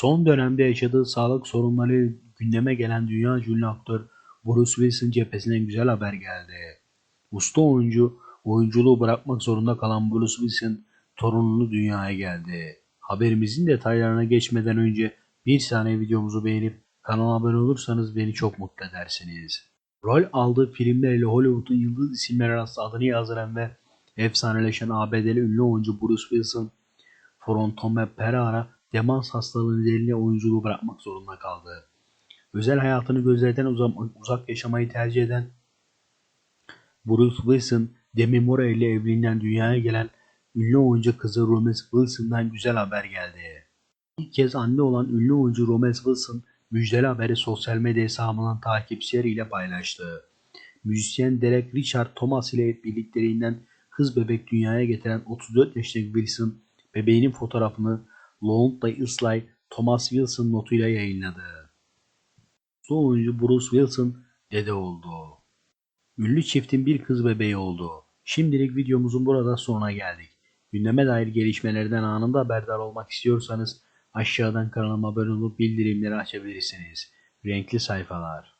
Son dönemde yaşadığı sağlık sorunları gündeme gelen dünya ünlü aktör Bruce Willis'in cephesinden güzel haber geldi. Usta oyuncu oyunculuğu bırakmak zorunda kalan Bruce Willis'in torununu dünyaya geldi. Haberimizin detaylarına geçmeden önce bir saniye videomuzu beğenip kanala abone olursanız beni çok mutlu edersiniz. Rol aldığı filmlerle Hollywood'un yıldız isimleri arasında adını yazdıran ve efsaneleşen ABD'li ünlü oyuncu Bruce Willis'in Frontome Perara demans hastalığı nedeniyle oyunculuğu bırakmak zorunda kaldı. Özel hayatını gözlerden uzak, yaşamayı tercih eden Bruce Wilson, Demi Moore ile evliliğinden dünyaya gelen ünlü oyuncu kızı Romance Wilson'dan güzel haber geldi. İlk kez anne olan ünlü oyuncu Romance Wilson müjdeli haberi sosyal medya hesabından takipçileriyle paylaştı. Müzisyen Derek Richard Thomas ile birlikteliğinden kız bebek dünyaya getiren 34 yaşındaki Wilson bebeğinin fotoğrafını Londra Islay Thomas Wilson notuyla yayınladı. Son oyuncu Bruce Wilson dede oldu. Ünlü çiftin bir kız bebeği oldu. Şimdilik videomuzun burada sonuna geldik. Gündeme dair gelişmelerden anında haberdar olmak istiyorsanız aşağıdan kanalıma abone olup bildirimleri açabilirsiniz. Renkli sayfalar.